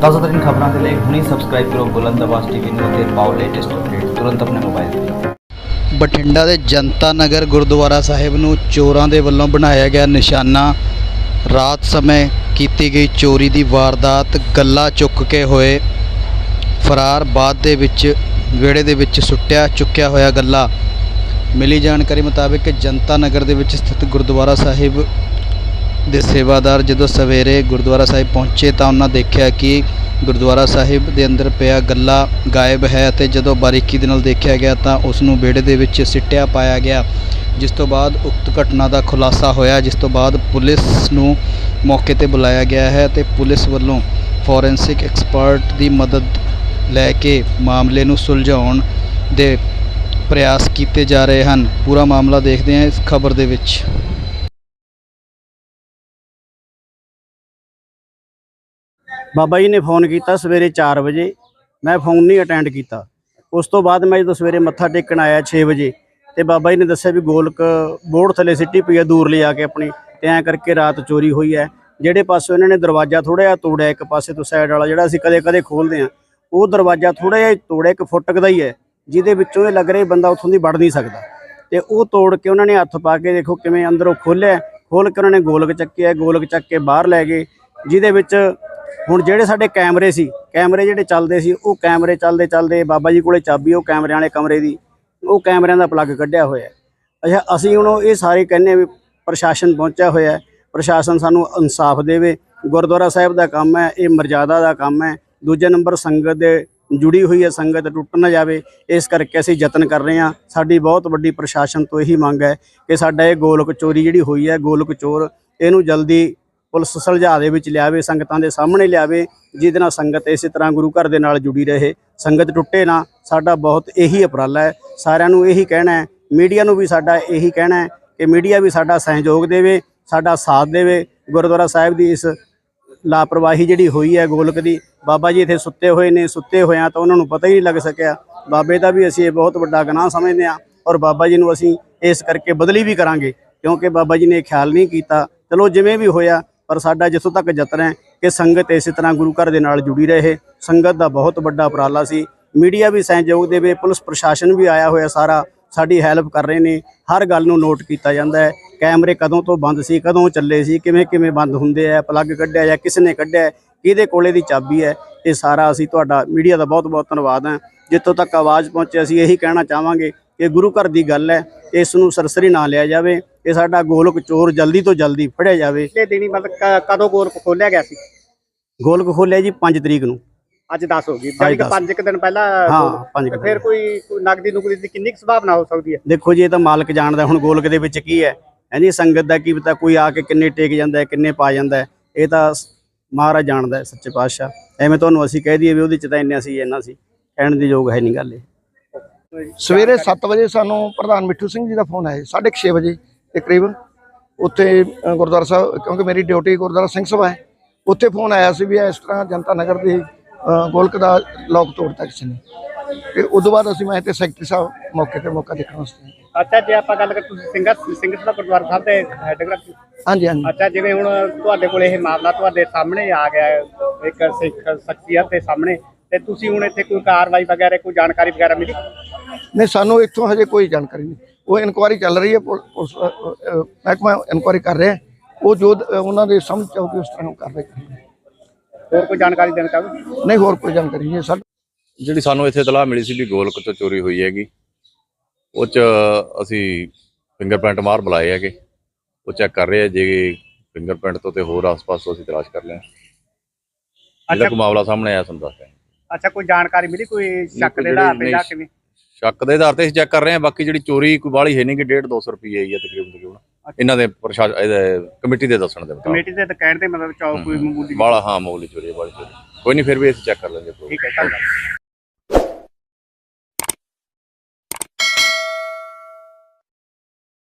ਤਾਜ਼ਾ ਖਬਰਾਂ ਦੇ ਲਈ ਹੁਣੀ ਸਬਸਕ੍ਰਾਈਬ ਕਰੋ ਬੁਲੰਦ ਟੀਵੀ ਨੂੰ ਅਤੇ ਪਾਓ ਲੇਟੈਸਟ ਅਪਡੇਟ ਤੁਰੰਤ ਆਪਣੇ ਮੋਬਾਈਲ ਤੇ। ਬਠਿੰਡਾ ਦੇ ਜਨਤਾ ਨਗਰ ਗੁਰਦੁਆਰਾ ਸਾਹਿਬ ਨੂੰ ਚੋਰਾਂ ਦੇ ਵੱਲੋਂ ਬਣਾਇਆ ਗਿਆ ਨਿਸ਼ਾਨਾ। ਰਾਤ ਸਮੇਂ ਕੀਤੀ ਗਈ ਚੋਰੀ ਦੀ ਵਾਰਦਾਤ ਗੱਲਾ ਚੁੱਕ ਕੇ ਹੋਏ। ਫਰਾਰ ਬਾਅਦ ਦੇ ਵਿੱਚ, ਵਿਹੜੇ ਦੇ ਵਿੱਚ ਸੁੱਟਿਆ, ਚੁੱਕਿਆ ਹੋਇਆ ਗੱਲਾ। ਮਿਲੀ ਜਾਣਕਾਰੀ ਮੁਤਾਬਕ ਜਨਤਾ ਨਗਰ ਦੇ ਵਿੱਚ ਸਥਿਤ ਗੁਰਦੁਆਰਾ ਸਾਹਿਬ ਦੇ ਸੇਵਾਦਾਰ ਜਦੋਂ ਸਵੇਰੇ ਗੁਰਦੁਆਰਾ ਸਾਹਿਬ ਪਹੁੰਚੇ ਤਾਂ ਉਹਨਾਂ ਦੇਖਿਆ ਕਿ ਗੁਰਦੁਆਰਾ ਸਾਹਿਬ ਦੇ ਅੰਦਰ ਪਿਆ ਗੱਲਾ ਗਾਇਬ ਹੈ ਅਤੇ ਜਦੋਂ ਬਾਰੀਕੀ ਦੇ ਨਾਲ ਦੇਖਿਆ ਗਿਆ ਤਾਂ ਉਸ ਨੂੰ ਵਿਹੜੇ ਦੇ ਵਿੱਚ ਸਿੱਟਿਆ ਪਾਇਆ ਗਿਆ, ਜਿਸ ਤੋਂ ਬਾਅਦ ਉਕਤ ਘਟਨਾ ਦਾ ਖੁਲਾਸਾ ਹੋਇਆ, ਜਿਸ ਤੋਂ ਬਾਅਦ ਪੁਲਿਸ ਨੂੰ ਮੌਕੇ ਤੇ ਬੁਲਾਇਆ ਗਿਆ ਹੈ ਤੇ ਪੁਲਿਸ ਵੱਲੋਂ ਫੋਰੈਂਸਿਕ ਐਕਸਪਰਟ ਦੀ ਮਦਦ ਲੈ ਕੇ ਮਾਮਲੇ ਨੂੰ ਸੁਲਝਾਉਣ ਦੇ ਪ੍ਰਯਾਸ ਕੀਤੇ ਜਾ ਰਹੇ ਹਨ। ਪੂਰਾ ਮਾਮਲਾ ਦੇਖਦੇ ਹਾਂ ਇਸ ਖਬਰ ਦੇ ਵਿੱਚ। ਬਾਬਾ ਜੀ ਨੇ ਫੋਨ ਕੀਤਾ ਸਵੇਰੇ 4 ਵਜੇ। ਮੈਂ ਫੋਨ ਨਹੀਂ ਅਟੈਂਡ ਕੀਤਾ। ਉਸ ਤੋਂ ਬਾਅਦ ਮੈਂ ਜਦੋਂ ਸਵੇਰੇ ਮੱਥਾ ਟੇਕਣ ਆਇਆ 6 ਵਜੇ, ਤੇ ਬਾਬਾ ਜੀ ਨੇ ਦੱਸਿਆ ਵੀ ਗੋਲਕ ਬੋਰਡ ਥੱਲੇ ਸਿੱਟੀ ਪਈ ਆ, ਦੂਰ ਲਿਆ ਕੇ ਆਪਣੀ, ਤੇ ਐਂ ਕਰਕੇ ਰਾਤ ਚੋਰੀ ਹੋਈ ਹੈ ਜਿਹੜੇ ਪਾਸੋਂ ਇਹਨਾਂ ਨੇ ਦਰਵਾਜ਼ਾ ਥੋੜਾ ਜਿਹਾ ਤੋੜਿਆ, ਇੱਕ ਪਾਸੇ ਤੋਂ ਸਾਈਡ ਵਾਲਾ ਜਿਹੜਾ ਅਸੀਂ ਕਦੇ-ਕਦੇ ਖੋਲਦੇ ਆ, ਉਹ ਦਰਵਾਜ਼ਾ ਥੋੜਾ ਜਿਹਾ ਤੋੜਿਆ, ਇੱਕ ਫੁੱਟ ਦਾ ਹੀ ਹੈ ਜਿਹਦੇ ਵਿੱਚੋਂ ਇਹ ਲੱਗ ਰਿਹਾ ਬੰਦਾ ਉੱਥੋਂ ਦੀ ਵੜ ਨਹੀਂ ਸਕਦਾ। ਤੇ ਉਹ ਤੋੜ ਕੇ ਉਹਨਾਂ ਨੇ ਹੱਥ ਪਾ ਕੇ ਦੇਖੋ ਕਿਵੇਂ ਅੰਦਰੋਂ ਖੋਲ੍ਹਿਆ ਖੋਲ ਕੇ ਉਹਨਾਂ ਨੇ ਗੋਲਕ ਚੱਕਿਆ, ਗੋਲਕ ਚੱਕ ਕੇ ਬਾਹਰ ਲੈ ਗਏ, ਜਿਹਦੇ ਵਿੱਚ ਹੁਣ ਜਿਹੜੇ ਸਾਡੇ ਕੈਮਰੇ ਸੀ, ਕੈਮਰੇ ਜਿਹੜੇ ਚੱਲਦੇ ਸੀ, ਉਹ ਕੈਮਰੇ ਚੱਲਦੇ ਚੱਲਦੇ ਬਾਬਾ ਜੀ ਕੋਲੇ ਚਾਬੀ, ਉਹ ਕੈਮਰਿਆਂ ਵਾਲੇ ਕਮਰੇ ਦੀ, ਉਹ ਕੈਮਰਿਆਂ ਦਾ ਪਲੱਗ ਕੱਢਿਆ ਹੋਇਆ ਅੱਛਾ, ਅਸੀਂ ਹੁਣ ਇਹ ਸਾਰੇ ਕਹਿੰਦੇ ਹਾਂ ਵੀ ਪ੍ਰਸ਼ਾਸਨ ਪਹੁੰਚਿਆ ਹੋਇਆ ਪ੍ਰਸ਼ਾਸਨ ਸਾਨੂੰ ਇਨਸਾਫ ਦੇਵੇ, ਗੁਰਦੁਆਰਾ ਸਾਹਿਬ ਦਾ ਕੰਮ ਹੈ, ਇਹ ਮਰਜ਼ਾਦਾ ਦਾ ਕੰਮ ਹੈ, ਦੂਜੇ ਨੰਬਰ ਸੰਗਤ ਦੇ ਜੁੜੀ ਹੋਈ ਹੈ, ਸੰਗਤ ਟੁੱਟ ਨਾ ਜਾਵੇ, ਇਸ ਕਰਕੇ ਅਸੀਂ ਯਤਨ ਕਰ ਰਹੇ ਹਾਂ। ਸਾਡੀ ਬਹੁਤ ਵੱਡੀ ਪ੍ਰਸ਼ਾਸਨ ਤੋਂ ਇਹੀ ਮੰਗ ਹੈ ਕਿ ਸਾਡਾ ਇਹ ਗੋਲਕ ਚੋਰੀ ਜਿਹੜੀ ਹੋਈ ਹੈ, ਗੋਲਕ ਚੋਰ, ਇਹਨੂੰ ਜਲਦੀ ਪੁਲਿਸ ਸੁਲਝਾ ਦੇ ਵਿੱਚ ਲਿਆਵੇ, ਸੰਗਤਾਂ ਦੇ ਸਾਹਮਣੇ ਲਿਆਵੇ, ਜਿਹਦੇ ਨਾਲ ਸੰਗਤ ਇਸੇ ਤਰ੍ਹਾਂ ਗੁਰੂ ਘਰ ਦੇ ਨਾਲ ਜੁੜੀ ਰਹੇ। ਸੰਗਤ ਟੁੱਟੇ ਨਾ, ਸਾਡਾ ਬਹੁਤ ਇਹੀ ਉਪਰਾਲਾ ਹੈ। ਸਾਰਿਆਂ ਨੂੰ ਇਹੀ ਕਹਿਣਾ ਹੈ, ਮੀਡੀਆ ਨੂੰ ਵੀ ਸਾਡਾ ਇਹੀ ਕਹਿਣਾ ਹੈ ਕਿ ਮੀਡੀਆ ਵੀ ਸਾਡਾ ਸਹਿਯੋਗ ਦੇਵੇ, ਸਾਡਾ ਸਾਥ ਦੇਵੇ। ਗੁਰਦੁਆਰਾ ਸਾਹਿਬ ਦੀ ਇਸ ਲਾਪਰਵਾਹੀ ਜਿਹੜੀ ਹੋਈ ਹੈ ਗੋਲਕ ਦੀ, ਬਾਬਾ ਜੀ ਇੱਥੇ ਸੁੱਤੇ ਹੋਏ ਨੇ, ਸੁੱਤੇ ਹੋਇਆਂ ਤਾਂ ਉਹਨਾਂ ਨੂੰ ਪਤਾ ਹੀ ਨਹੀਂ ਲੱਗ ਸਕਿਆ। ਬਾਬੇ ਦਾ ਵੀ ਅਸੀਂ ਇਹ ਬਹੁਤ ਵੱਡਾ ਗੁਨਾਹ ਸਮਝਦੇ ਹਾਂ ਔਰ ਬਾਬਾ ਜੀ ਨੂੰ ਅਸੀਂ ਇਸ ਕਰਕੇ ਬਦਲੀ ਵੀ ਕਰਾਂਗੇ, ਕਿਉਂਕਿ ਬਾਬਾ ਜੀ ਨੇ ਇਹ ਖਿਆਲ ਨਹੀਂ ਕੀਤਾ। ਚਲੋ ਜਿਵੇਂ ਵੀ ਹੋਇਆ ਪਰ ਸਾਡਾ ਜਿੱਥੋਂ ਤੱਕ ਯਤਨ ਹੈ ਕਿ ਸੰਗਤ ਇਸੇ ਤਰ੍ਹਾਂ ਗੁਰੂ ਘਰ ਦੇ ਨਾਲ ਜੁੜੀ ਰਹੇ। ਸੰਗਤ ਦਾ ਬਹੁਤ ਵੱਡਾ ਉਪਰਾਲਾ ਸੀ। ਮੀਡੀਆ ਵੀ ਸਹਿਯੋਗ ਦੇਵੇ, ਪੁਲਿਸ ਪ੍ਰਸ਼ਾਸਨ ਵੀ ਆਇਆ ਹੋਇਆ ਸਾਰਾ, ਸਾਡੀ ਹੈਲਪ ਕਰ ਰਹੇ ਨੇ। ਹਰ ਗੱਲ ਨੂੰ ਨੋਟ ਕੀਤਾ ਜਾਂਦਾ ਹੈ। ਕੈਮਰੇ ਕਦੋਂ ਤੋਂ ਬੰਦ ਸੀ, ਕਦੋਂ ਚੱਲੇ ਸੀ, ਕਿਵੇਂ ਕਿਵੇਂ ਬੰਦ ਹੁੰਦੇ ਆ, ਪਲੱਗ ਕੱਢਿਆ ਜਾਂ ਕਿਸ ਨੇ ਕੱਢਿਆ, ਕਿਹਦੇ ਕੋਲੇ ਦੀ ਚਾਬੀ ਹੈ, ਇਹ ਸਾਰਾ ਅਸੀਂ ਤੁਹਾਡਾ ਮੀਡੀਆ ਦਾ ਬਹੁਤ ਬਹੁਤ ਧੰਨਵਾਦ ਹੈ। ਜਿੱਥੋਂ ਤੱਕ ਆਵਾਜ਼ ਪਹੁੰਚੇ ਅਸੀਂ ਇਹੀ ਕਹਿਣਾ ਚਾਹਾਂਗੇ ਕਿ ਗੁਰੂ ਘਰ ਦੀ ਗੱਲ ਹੈ, ਇਸ ਨੂੰ ਸਰਸਰੀ ਨਾ ਲਿਆ ਜਾਵੇ। ਇਹ ਸਾਡਾ ਗੋਲਕ ਚੋਰ ਜਲਦੀ ਤੋਂ ਜਲਦੀ ਫੜਿਆ ਜਾਵੇ। ਪਿਛਲੇ ਦਿਨੀ ਮਤਲਬ ਕ- ਕਦੋਂ ਗੋਲਕ ਖੋਲਿਆ ਗਿਆ ਸੀ? ਗੋਲਕ ਖੋਲਿਆ ਜੀ 5 ਤਰੀਕ ਨੂੰ। ਅੱਜ 10 ਹੋ ਗਈ। ਜਾਨੀ ਕਿ ਦਸ। 5 ਕੁ ਦਿਨ ਪਹਿਲਾਂ ਹਾਂ ਗੋਲਕ- 5 ਤੇ ਫਿਰ ਕੋਈ ਕੋਈ ਨਗਦੀ ਨੁਕਦੀ ਦੀ ਕਿੰਨੀ ਕੁ ਸੰਭਾਵਨਾ ਹੋ ਸਕਦੀ ਹੈ? ਦੇਖੋ ਜੀ ਇਹ ਤਾਂ ਮਾਲਕ ਜਾਣਦਾ ਹੁਣ ਗੋਲਕ ਦੇ ਵਿੱਚ ਕੀ ਹੈ। ਹਾਂਜੀ ਸੰਗਤ ਦਾ ਕੀ ਪਤਾ ਕੋਈ ਆ ਕੇ ਕਿੰਨੇ ਟੇਕ ਜਾਂਦਾ ਹੈ ਕਿੰਨੇ ਪਾ ਜਾਂਦਾ ਹੈ। ਇਹ ਤਾਂ ਸ- ਮਹਾਰਾਜ ਜਾਣਦਾ ਹੈ ਸੱਚੇ ਪਾਤਸ਼ਾਹ। ਐਵੇਂ ਤੁਹਾਨੂੰ ਅਸੀਂ ਕਹਿ ਦਈਏ ਵੀ ਉਹਦੇ ਚ ਤਾਂ ਇੰਨਾ ਸੀ ਇੰਨਾ ਸੀ ਕਹਿਣ ਦੀ ਯੋਗ ਹੈ ਨਹੀਂ ਗੱਲ ਇਹ। ਸਵੇਰੇ 7 ਵਜੇ ਸਾਨੂੰ ਪ੍ਰਧਾਨ ਮਿੱਠੂ ਸਿੰਘ ਜੀ ਦਾ ਫੋਨ ਆਇਆ 6:30 ਵਜੇ। ਤਕਰੀਬਨ ਉੱਥੇ ਅ, ਗੁਰਦੁਆਰਾ ਸਾਹਿਬ ਕਿਉਂਕਿ ਮੇਰੀ ਡਿਊਟੀ ਗੁਰਦੁਆਰਾ ਸਿੰਘ ਸਭਾ ਹੈ ਉੱਥੇ ਫੋਨ ਆਇਆ ਸੀ ਵੀ ਇਸ ਤਰ੍ਹਾਂ ਜਨਤਾ ਨਗਰ ਦੇ ਅ, ਗੋਲਕ ਦਾ ਲੋਕ ਤੋੜਤਾ ਕਿਸੇ ਨੇ। ਤੇ ਉਦੋਂ ਬਾਅਦ ਅਸੀਂ ਮੈਂ ਤੇ ਸੈਕਟਰੀ ਸਾਹਿਬ ਮੌਕੇ ਤੇ ਮੌਕਾ ਦੇਖਣ ਵਾਸਤੇ ਆਏ। ਅੱਛਾ ਜੇ ਆਪਾਂ ਗੱਲ ਕਰ ਤੁਸੀਂ ਸਿੰਘਾ ਸਿੰਘ ਦਾ ਗੁਰਦੁਆਰਾ ਸਾਹਿਬ ਦੇ ਹੈਡ ਹਾਂਜੀ ਹਾਂਜੀ। ਅੱਛਾ ਜਿਵੇਂ ਹੁਣ ਤੁਹਾਡੇ ਕੋਲ ਇਹ ਮਾਮਲਾ ਤੁਹਾਡੇ ਸਾਹਮਣੇ ਆ ਗਿਆ ਹੈ, ਇੱਕ ਸਿੱਖ ਸ਼ਖਸੀਅਤ ਦੇ ਸਾਹਮਣੇ ਤੇ ਤੁਸੀਂ ਹੁਣ ਇੱਥੇ ਕੋਈ ਕਾਰਵਾਈ ਵਗੈਰਾ ਕੋਈ ਜਾਣਕਾਰੀ ਵਗੈਰਾ ਮਿਲੀ? ਨਹੀਂ ਸਾਨੂੰ ਇੱਥੋਂ ਹਜੇ ਕੋਈ ਜਾਣਕਾਰੀ ਨਹੀਂ। ਉਹ ਇਨਕੁਆਇਰੀ ਚੱਲ ਰਹੀ ਹੈ ਪੁਲ- ਪੁਲਿਸ ਮਹਿਕਮਾ ਇਨਕੁਆਇਰੀ ਕਰ ਰਿਹਾ। ਉਹ ਜੋ ਉਹਨਾਂ ਦੇ ਸਮਝ ਚ ਆਊਗੀ ਉਸ ਤਰ੍ਹਾਂ ਕਾਰਵਾਈ ਕਰਾਂਗੇ ਹੋਰ ਕੋਈ ਜਾਣਕਾਰੀ ਦੇਣਾ ਚਾਹੋਗੇ? ਨਹੀਂ ਹੋਰ ਕੋਈ ਜਾਣਕਾਰੀ ਨਹੀਂ ਸਾਡੇ ਜਿਹੜੀ ਸਾਨੂੰ ਇੱਥੇ ਇਤਲਾਹ ਮਿਲੀ ਸੀ ਵੀ ਗੋਲਕ ਤੋਂ ਚੋਰੀ ਹੋਈ ਹੈਗੀ ਉਹ ਚ ਅਸੀਂ ਫਿੰਗਰਪ੍ਰਿੰਟ ਮਾਰ ਬੁਲਾਏ ਹੈਗੇ। ਉਹ ਚੈੱਕ ਕਰ ਰਹੇ ਆ ਜੇ ਫਿੰਗਰਪ੍ਰਿੰਟ ਤੋਂ ਤੇ ਹੋਰ ਆਸ-ਪਾਸ ਤੋਂ ਅਸੀਂ ਤਲਾਸ਼ ਕਰ ਲਿਆ ਅੱਛਾ। ਕੋਈ ਮਾਮਲਾ ਸਾਹਮਣੇ ਆਇਆ ਹਾਂ। ਅੱਛਾ ਕੋਈ ਜਾਣਕਾਰੀ ਮਿਲੀ ਕੋਈ ਸ਼ੱਕ ਦੇ ਆਧਾਰ ਤੇ ਜਾਂ ਕਿਵੇਂ? ਸ਼ੱਕ ਦੇ ਆਧਾਰ ਤੇ ਅਸੀਂ ਚੈੱਕ ਕਰ ਰਹੇ ਹਾਂ ਬਾਕੀ ਜਿਹੜੀ ਚੋਰੀ ਕੋਈ ਬਾਹਲੀ ਹੈ ਨਹੀਂ ਕਿ 1.5 200 ਰੁਪਏ ਹੀ ਹੈ ਤਕਰੀਬਨ ਤਕਰੀਬਨ। ਇਹਨਾਂ ਦੇ ਪ੍ਰਸ਼ਾਸਨ ਕਮੇਟੀ ਦੇ ਦੱਸਣ ਦੇ ਮੁਤਾਬਕ। ਕਮੇਟੀ ਦੇ ਤਾਂ ਕਹਿਣ ਤੇ ਮਤਲਬ ਚਾਹੋ ਕੋਈ ਮਾਮੂਲੀ ਬਾਲਾ ਹਾਂ ਮਾਮੂਲੀ ਚੋਰੀ ਹੈ ਬਾਹਲੀ ਚੋਰੀ। ਕੋਈ ਨਹੀਂ ਫਿਰ ਵੀ ਅਸੀਂ ਚੈੱਕ ਕਰ ਲਾਂਗੇ ਠੀਕ ਹੈ ਧੰਨਵਾਦ।